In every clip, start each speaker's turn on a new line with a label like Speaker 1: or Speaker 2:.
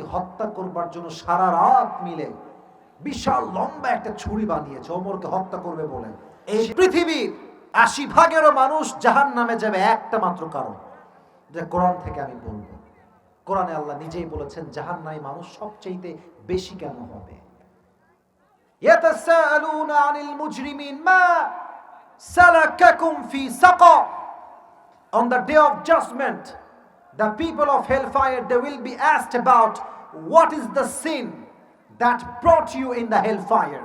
Speaker 1: তাকে হত্যা করবার জন্য সারা রাত মিলে বিশাল লম্বা একটা ছুরি বানিয়েছে ওমরকে হত্যা করবে বলে। এই পৃথিবীর আশি ভাগেরও মানুষ জাহান নামে যাবে একটা মাত্র কারণ। যে কোরআন থেকে আমি বলব। কোরআনে আল্লাহ নিজেই বলেছেন জাহান নাই মানুষ সবচেয়ে বেশি কেন হবে? On the day of judgement the people of hellfire, they will be asked about what is the sin that brought you in the hellfire.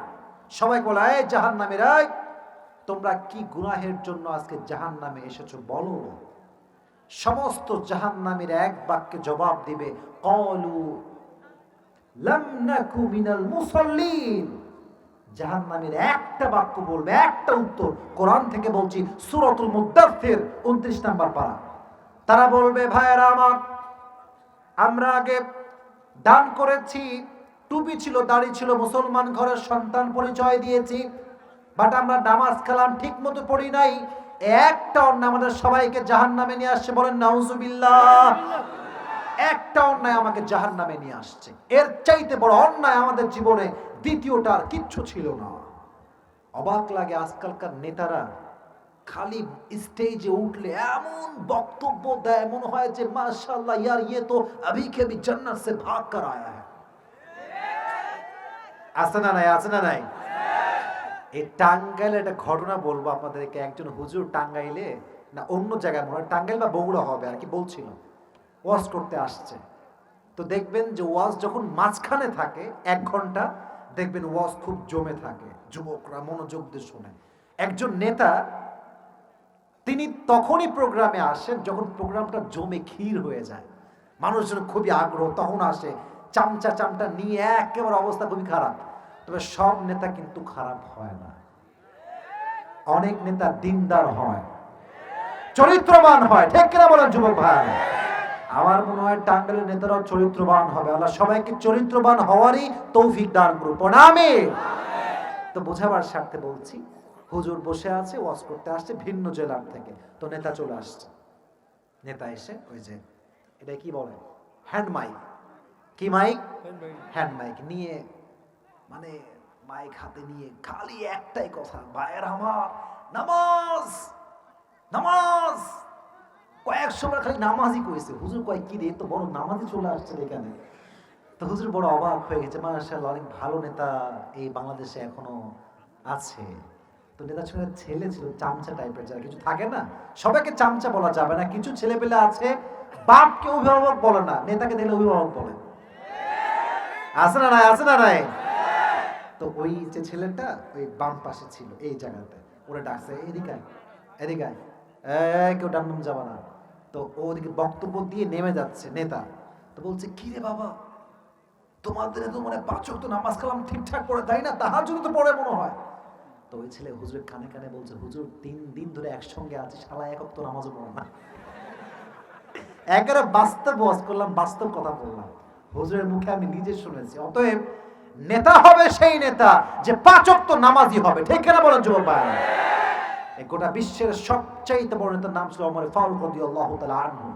Speaker 1: সবাই বলে, এই জাহান্নামের তোমরা কি গুনাহের জন্য আজকে জাহান্নামে এসেছ বলো? সমস্ত জাহান্নামের এক বাক্যে জবাব দিবে, কলু লাম নাকু মিনাল মুসাল্লিন। জাহান্নামের একটা বাক্য বলবে, একটা উত্তর। কোরআন থেকে বলছি, সূরাতুল মুদাথির 29 নাম্বার পারা। তারা বলবে, ভাইয়েরা আমার, আমরা আগে দান করেছি, টুপি ছিল, দাড়ি ছিল, মুসলমান ঘরের সন্তান পরিচয় দিয়েছি বাট আমরা নামাজ কালাম ঠিক মতো পড়ি নাই। একটা অন্যায় আমাদের সবাইকে জাহান নামে নিয়ে আসছে, বলেন, নাউজুবিল্লাহ। একটা অন্যায় আমাকে জাহান নামে নিয়ে আসছে। এর চাইতে বড় অন্যায় আমাদের জীবনে দ্বিতীয়টা আর কিচ্ছু ছিল না। অবাক লাগে আজকালকার নেতারা খালি স্টেজে উঠলে এমন বক্তব্য দেয়, মনে হয় যে মাশাল্লাহ ইয়ার ইয়ে তো আবি খেবি জান্নাত সে ভাগ কর আয়া আছে না নাই, আছে না নাই? এই টাঙ্গাইলে একটা ঘটনা বলব আপনাদেরকে, একজন হুজুর টাঙ্গাইলে, না, অন্য জায়গায় মনে হয় টাঙ্গাইল বা বগুড়া হবে, আর কি বলছিল। ওয়াজ করতে আসছে। তো দেখবেন যে ওয়াজ যখন মাঝখানে থাকে, এক ঘণ্টা, দেখবেন ওয়াজ খুব জমে থাকে, যুবকরা মনোযোগ দিয়ে শোনে। একজন নেতা তিনি তখনই প্রোগ্রামে আসেন যখন প্রোগ্রামটা জমে ক্ষীর হয়ে যায়। মানুষজন খুবই আগ্রহ, তখন আসে, চামচা চামটা নিয়ে একেবারে অবস্থা খুবই খারাপ। তবে সব নেতা কিন্তু খারাপ হয় না। অনেক নেতা দিনদার হয়, চরিত্রবান হয়। ঠিক কিনা বলেন যুবক ভাই? আমার মনে হয় টাঙ্গালের নেতারাও চরিত্রবান হবে। আল্লাহ সবাইকে চরিত্রবান হওয়ারই তৌফিক দান করুন প্রণামে। তো বোঝাবার স্বার্থে বলছি হুজুর বসে আছে ওয়াজ করতে আসছে ভিন্ন জেলার থেকে। তো নেতা চলে আসছে। নেতা এসে ওই যে এটা কি বলে? হ্যান্ড মাইক কি মাইক হ্যান্ড মাইক নিয়ে মানে মাইক হাতে নিয়ে খালি একটাই কথা ভাইয়ের আমার নামাজ নামাজ। কয়েক সময় খালি নামাজই করেছে হুজুর কয়েক কি রে তো বড় নামাজই চলে আসছে এখানে? তো হুজুর বড় অবাক হয়ে গেছে মার্শাল অনেক ভালো নেতা এই বাংলাদেশে এখনও আছে। তো নেতার সঙ্গে ছেলে ছিল চামচা টাইপের যারা কিছু থাকে না সবাইকে চামচা বলা যাবে না কিছু ছেলে পেলে আছে বাপকে অভিভাবক বলে না নেতাকে দেখলে অভিভাবক বলে। আছে না নাই আছে না নাই? তো ওই যে ছেলেটা ওই বাম পাশে ছিল এই জায়গাতে। ওরা ডাকছে এদিকে আয়, এদিকে কেউ ডান নাম যাবে না। তো ও ওদিকে বক্তব্য দিয়ে নেমে যাচ্ছে নেতা। তো বলছে কি রে বাবা? তোমাদের তো মানে পাচক তো নামাজ কালাম ঠিকঠাক পড়ে তাই না? তাহার জন্য তো পড়ে মনে হয়। তো ওই ছেলে হুজুরের কানে কানে বলছে, হুজুর, তিন দিন ধরে একসঙ্গে আছি শালা একক তো নামাজও পড়ে না। একেবারে বাস্তব ওয়াজ করলাম, বাস্তব কথা বললাম। হুজুরের মুখে আমি নিজে শুনেছি, অতএব নেতা হবে সেই নেতা যে পাচক তো নামাজি হবে। ঠিক কিনা বলেন যুবক ভাই গোটা বিশ্বের সবচাইতে বড় নেতার নাম ছিল অমর ফারুক রাদিয়াল্লাহু তাআলা আনহু।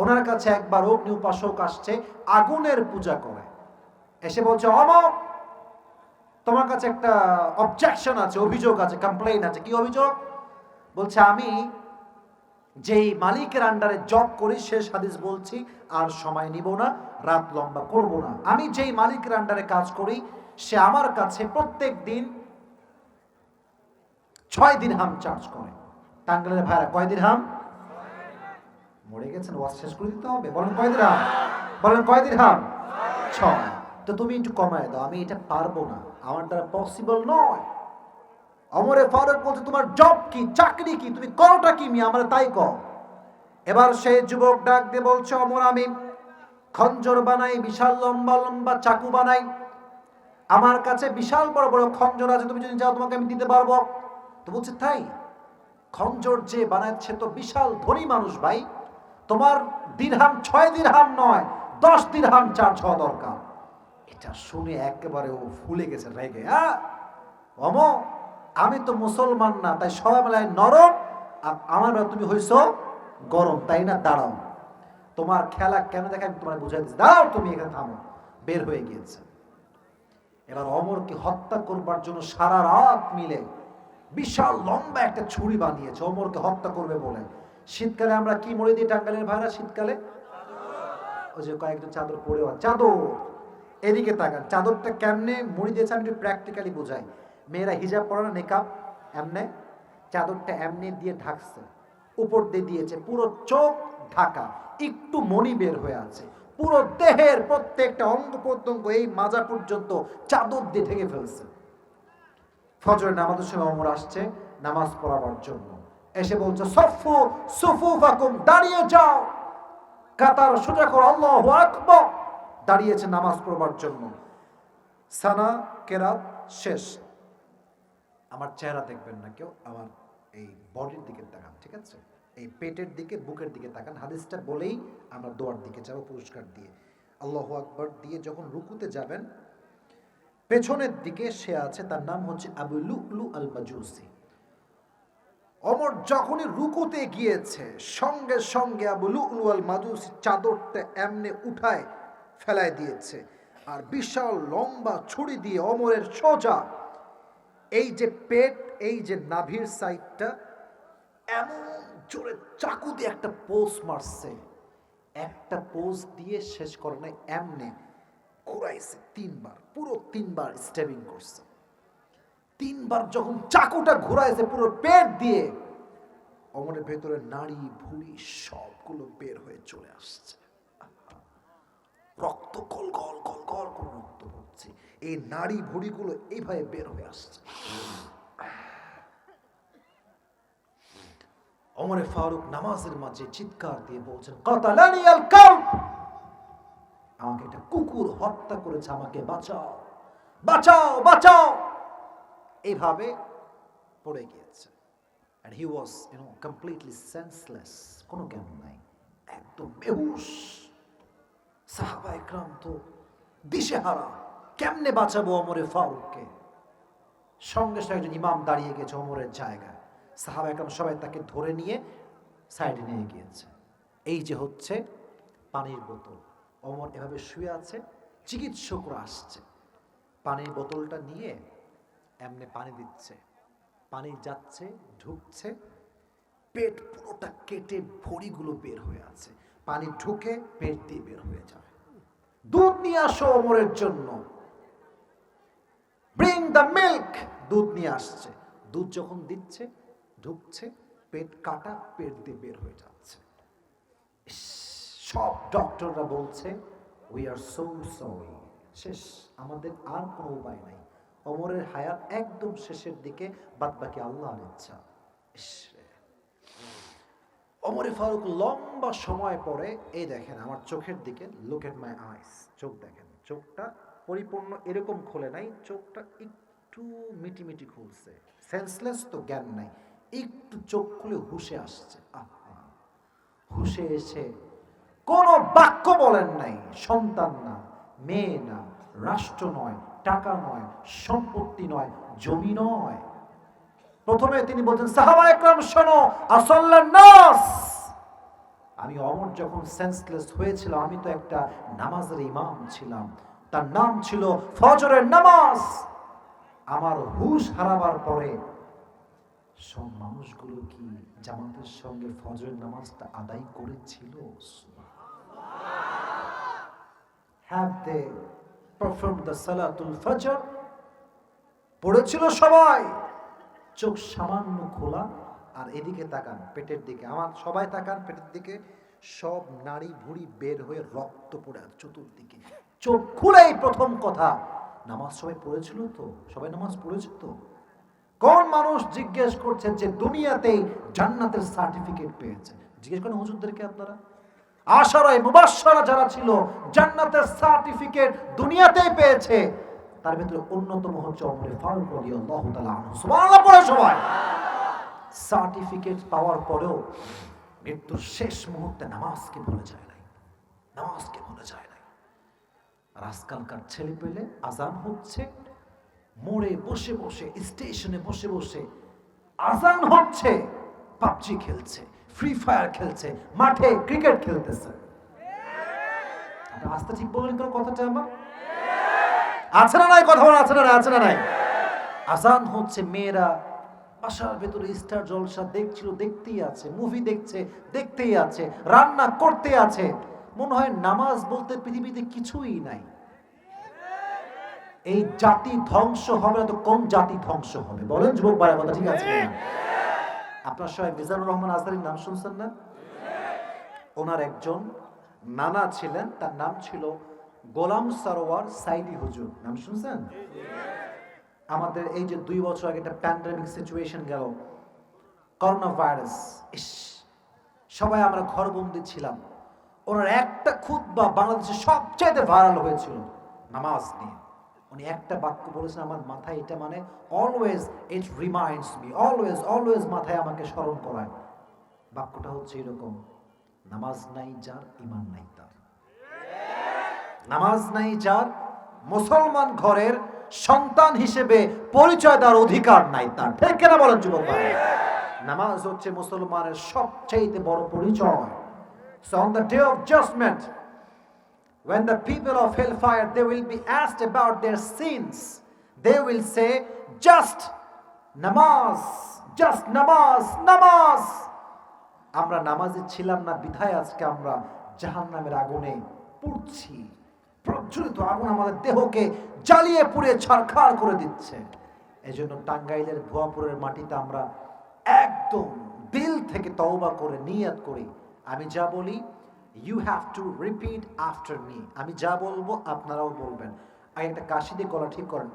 Speaker 1: ওনার কাছে একবার অগ্নি উপাসক আসছে, আগুনের পূজা করে। এসে বলছে, অমর তোমার কাছে একটা অবজেকশন আছে, অভিযোগ আছে কমপ্লেইন আছে। কি অভিযোগ? বলছে, আমি যেই মালিকের আন্ডারে জব করি, শেষ হাদিস বলছি, আর সময় নিব না, রাত লম্বা করব না। আমি যেই মালিকের আন্ডারে কাজ করি, সে আমার কাছে প্রত্যেক দিন ছয় দিন হাম চার্জ করে। টাঙ্গালের ভাইরা, কয় দিন হাম? মরে গেছেন, ওয়াজ শেষ করে দিতে হবে। বলেন কয় দিন হাম? বলেন কয় দিন হাম? ছয়। তো তুমি একটু কমায় দাও, আমি এটা পারব না। আমার দ্বারা পসিবল নয়। অমরে ফারুক বলছে, তোমার জব কি? চাকরি কি? তুমি করোটা কি মিয়া? আমার তাই কর এবার সেই যুবক ডাক দিয়ে বলছে, অমর আমি খঞ্জর বানাই, বিশাল লম্বা লম্বা চাকু বানাই। আমার কাছে বিশাল বড় বড় খঞ্জর আছে, তুমি যদি যাও তোমাকে আমি দিতে পারব। তো বলছে, তাই? খঞ্জর যে বানাচ্ছে তো বিশাল ধনী মানুষ ভাই। তোমার দিরহাম ছয় দিরহাম নয়, দশ দিরহাম চার্জ হওয়া দরকার। এটা শুনে একেবারে ও ফুলে গেছে রেগে। হ্যাঁ অম, আমি তো মুসলমান না, তাই সবাই মেলায় নরম, আর আমার বেলা তুমি হইছো গরম, তাই না? দাঁড়াও। তোমার খেলা কেন দেখে আমি তোমার বুঝাই দিচ্ছি। দাও তুমি এখানে থামো। বের হয়ে গিয়েছে। এবার অমরকে হত্যা করবার জন্য সারা রাত মিলে বিশাল লম্বা একটা ছুরি বানিয়েছে। অমরকে হত্যা করবে বলে। শীতকালে আমরা কি মরে দিই টাঙ্গালের ভাইরা? শীতকালে? ওই যে কয়েকজন চাদর পরেও। চাদর! এদিকে তাকান, চাদরটা কেমনে মুড়ি দিয়েছে আমি একটু প্র্যাকটিক্যালি বোঝাই। মেয়েরা হিজাব পরে না মেকআপ এমনে? চাদরটা এমনি দিয়ে ঢাকছে, উপর দিয়ে দিয়েছে, পুরো চোখ ঢাকা, একটু মনি বের হয়ে আছে। পুরো দেহের প্রত্যেকটা অঙ্গ প্রত্যঙ্গ এই মাজা পর্যন্ত চাদর দিয়ে ঢেকে ফেলছে। ফজরের নামাজের সময় অমর আসছে, নামাজ পড়াবার জন্য। এসে বলছে, সফু সুফু ফাকুম দাঁড়িয়ে যাও। কাতার সোজা করো, আল্লাহ আকবর। দাঁড়িয়েছে নামাজ পড়বার জন্য। সানা, কেরাত, শেষ। আমার চেহারা দেখবেন না কেউ, আমার এই বডির দিকে তাকান, ঠিক আছে? এই পেটের দিকে, বুকের দিকে তাকান। হাদিসটা বলেই আমরা দোয়ার দিকে যাব পুরস্কার দিয়ে। আল্লাহ আকবর দিয়ে যখন রুকুতে যাবেন, পেছনের দিকে সে আছে, তার নাম হচ্ছে আবু লুকলু আল মাজুসি অমর যখনই রুকুতে গিয়েছে, সঙ্গে সঙ্গে আবু লুকলু আল মাজুসি চাদরটা এমনে উঠায় ফেলায় দিয়েছে। আর বিশাল লম্বা ছুরি দিয়ে অমরের সোজা, এই যে পেট, এই যে নাভির সাইডটা, এমন জোরে চাকু দিয়ে একটা পোস মারছে। একটা পোজ দিয়ে শেষ করে নাই এমনে ঘুরাইছে তিনবার, পুরো তিনবার স্টেবিং করছে। তিনবার যখন চাকুটা ঘুরাইছে পুরো পেট দিয়ে, অমরের ভেতরে নাড়ি ভুড়ি সবগুলো বের হয়ে চলে আসছে। রক্ত কল গল গল গল করে রক্ত পড়ছে। এই নাড়ি ভুড়িগুলো এইভাবে বের হয়ে আসছে। অমরে ফারুক নামাজের মাঝে চিৎকার দিয়ে বলছেন, কাতালানি আল আমাকে একটা কুকুর হত্যা করেছে, আমাকে বাঁচাও বাঁচাও বাঁচাও। এইভাবে পড়ে গিয়েছে। He was, you know, completely senseless, কোনো জ্ঞান নাই, একদম বেহুশ। সাহাবা একরাম তো দিশেহারা। কেমনে বাঁচাবো অমরে ফারুককে? সঙ্গে সঙ্গে একজন ইমাম দাঁড়িয়ে গেছে অমরের জায়গায়। সাহাবা একরাম সবাই তাকে ধরে নিয়ে সাইডে নিয়ে গিয়েছে। এই যে হচ্ছে পানির বোতল। অমর এভাবে শুয়ে আছে, চিকিৎসকরা আসছে। পানির বোতলটা নিয়ে এমনি পানি দিচ্ছে। পানি যাচ্ছে, ঢুকছে, পেট পুরোটা কেটে ভড়িগুলো বের হয়ে আছে। পানি ঢুকে পেট দিয়ে বের হয়ে যাবে। দুধ নিয়ে আসো অমরের জন্য। ব্রিং দ্য মিল্ক দুধ নিয়ে আসছে। দুধ যখন দিচ্ছে, ঢুকছে, পেট কাটা, পেট দিয়ে বের হয়ে যাচ্ছে। সব ডক্টররা বলছে উই আর সো সরি শেষ, আমাদের আর কোনো উপায় নাই। অমরের হায়াত একদম শেষের দিকে বাদ বাকি আল্লাহর ইচ্ছা। অমরে ফারুক লম্বা সময় পরে, এই দেখেন আমার চোখের দিকে লুক এট মাই আইস চোখ দেখেন, চোখটা পরিপূর্ণ এরকম খোলে নাই, চোখটা একটু মিটি মিটি খুলছে সেন্সলেস তো জ্ঞান নাই, একটু চোখ খুলে হুশে আসছে, আহা, হুশে এসে কোনো বাক্য বলেন নাই, সন্তান না, মেয়ে না, রাষ্ট্র নয়, টাকা নয়, সম্পত্তি নয়, জমি নয় প্রথমে তিনি বলছেন শোনো নাস। আমি অমর যখন সেন্সলেস হয়েছিল আমি তো একটা নামাজের ইমাম ছিলাম। তার নাম ছিল ফজরের নামাজ। আমার হুশ হারাবার পরে, সব মানুষগুলো কি জামাতের সঙ্গে ফজরের নামাজটা আদায় করেছিল? পড়েছিল সবাই। চোখ সামান্য খোলা আর এদিকে তাকান, পেটের দিকে। আমার সবাই তাকান, পেটের দিকে। সব নাড়ি ভুড়ি বের হয়ে রক্ত পড়ে আছে চতুর্দিকে। চোখ খুলেই প্রথম কথা। নামাজ সবাই পড়েছিল তো? সবাই নামাজ পড়েছে তো? কোন মানুষ জিজ্ঞেস করছেন যে দুনিয়াতেই জান্নাতের সার্টিফিকেট পেয়েছে? জিজ্ঞেস করেন হুজুরদেরকে আপনারা? আশারায় মুবাশশারা যারা ছিল, জান্নাতের সার্টিফিকেট দুনিয়াতেই পেয়েছে। তার ভিতরে অন্যতম হচ্ছে ওমর ফারুক রাদিয়াল্লাহু তাআলা সবাই। সার্টিফিকেট পাওয়ার পরেও মৃত্যুর শেষ মুহূর্তে নামাজকে ভুলে যায় নাই। নামাজকে ভুলে যায় নাই। আর আজকালকার ছেলে পেলে আজান হচ্ছে, মোড়ে বসে বসে, স্টেশনে বসে বসে আজান হচ্ছে, পাবজি খেলছে, ফ্রি ফায়ার খেলছে, মাঠে ক্রিকেট খেলতেছে। আস্তে ঠিক বললেন কেন কথাটা আমার আছে না নাই? কথা বলা আছে না নাই? আছে না নাই? আজান হচ্ছে, মেয়েরা বাসার ভেতরে স্টার জলসা দেখছিল, দেখতেই আছে মুভি দেখছে, দেখতেই আছে, রান্না করতে আছে। মনে হয় নামাজ বলতে পৃথিবীতে কিছুই নাই। এই জাতি ধ্বংস হবে না তো কোন জাতি ধ্বংস হবে। বলেন, যুবক ভাইয়ের কথা ঠিক আছে আপনার সবাই মিজানুর রহমান আজহারির নাম শুনছেন না? ওনার একজন নানা ছিলেন, তার নাম ছিল গোলাম সারোয়ার সাইদি হুজুর। নাম শুনছেন? আমাদের এই যে দুই বছর আগে একটা প্যান্ডামিক সিচুয়েশন গেল করোনা ভাইরাস ইস, সবাই আমরা ঘরবন্দি ছিলাম। ওনার একটা খুদ বা বাংলাদেশে সবচেয়ে ভাইরাল হয়েছিল, নামাজ নিয়ে। উনি একটা বাক্য বলেছেন, আমার মাথায় এটা মানে always it reminds me always always মাথায় আমাকে স্মরণ করায়। বাক্যটা হচ্ছে এরকম, নামাজ নাই যার ইমান নাই তার। নামাজ নাই যার, মুসলমান ঘরের সন্তান হিসেবে পরিচয় দেওয়ার অধিকার নাই তার ঠিক কেনা বলেন যুবক ভাই? নামাজ হচ্ছে মুসলমানের সবচেয়ে বড় পরিচয় So on the day of judgment, when the people of hellfire they will be asked about their sins, they will say, just namaz, just namaz, namaz. আমরা নামাজে ছিলাম না বিধায় আজকে আমরা জাহান্নামের আগুনে পুড়ছি প্রজ্বলিত আগুন আমাদের দেহকে জ্বালিয়ে পুড়ে ছারখার করে দিচ্ছে। এজন্য টাঙ্গাইলের ভুয়াপুরের মাটিতে আমরা একদম দিল থেকে তওবা করে, নিয়াত করি। আমি যা বলি you have to repeat after me আমি যা বলব, আপনারাও বলবেন। আর একটা কাশি দিয়ে গলা ঠিক করেন।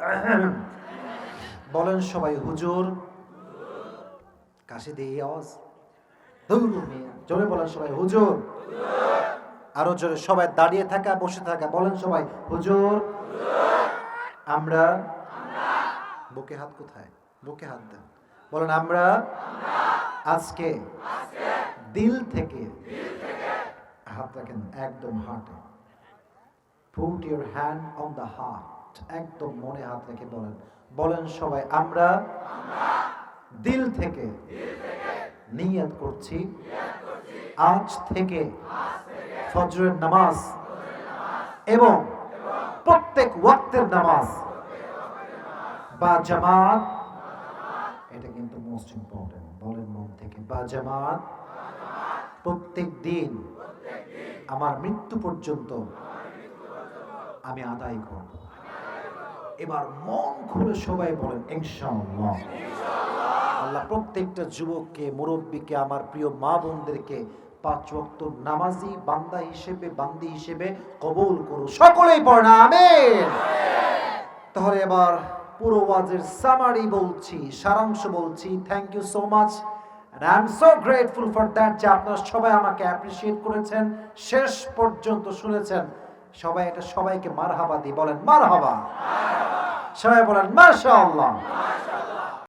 Speaker 1: বলেন সবাই, হুজুর, কাশি দিয়ে এই আওয়াজ জোরে বলেন সবাই, হুজুর। আরও জোরে সবাই দাঁড়িয়ে থাকা, বসে থাকা। বলেন সবাই, হুজুর, আমরা বুকে হাত কোথায়? বুকে হাত দেন। বলেন, আমরা আজকে দিল থেকে হাত রাখেন একদম হার্টে। Put your hand on the heart একদম মনে হাত রেখে বলেন। বলেন সবাই, আমরা দিল থেকে নিয়ত করছি। আজ থেকে ফজরের নামাজ এবং প্রত্যেক ওয়াক্তের নামাজ বা জামাত, এটা কিন্তু মোস্ট ইম্পর্টেন্ট বলেন মন থেকে, বা জামাত প্রত্যেক দিন আমার মৃত্যু পর্যন্ত আমি আদায় করব। এবার মন খুলে সবাই বলেন, ইনশাআল্লাহ। আল্লাহ প্রত্যেকটা যুবককে, মুরব্বীকে, আমার প্রিয় মা বোনদেরকে পাঁচ ওয়াক্ত নামাজি, বান্দা হিসেবে, বান্দি হিসেবে কবুল করো সকলেই পড়না, আমিন। তাহলে এবার পুরো ওয়াজের সামারি বলছি, সারাংশ বলছি। Thank you so much I am so grateful for that যে আপনারা সবাই আমাকে অ্যাপ্রিসিয়েট করেছেন, শেষ পর্যন্ত শুনেছেন। সবাই এটা সবাইকে মারহাবা দিয়ে বলেন মারহাবা। সবাই বলেন মাশাআল্লাহ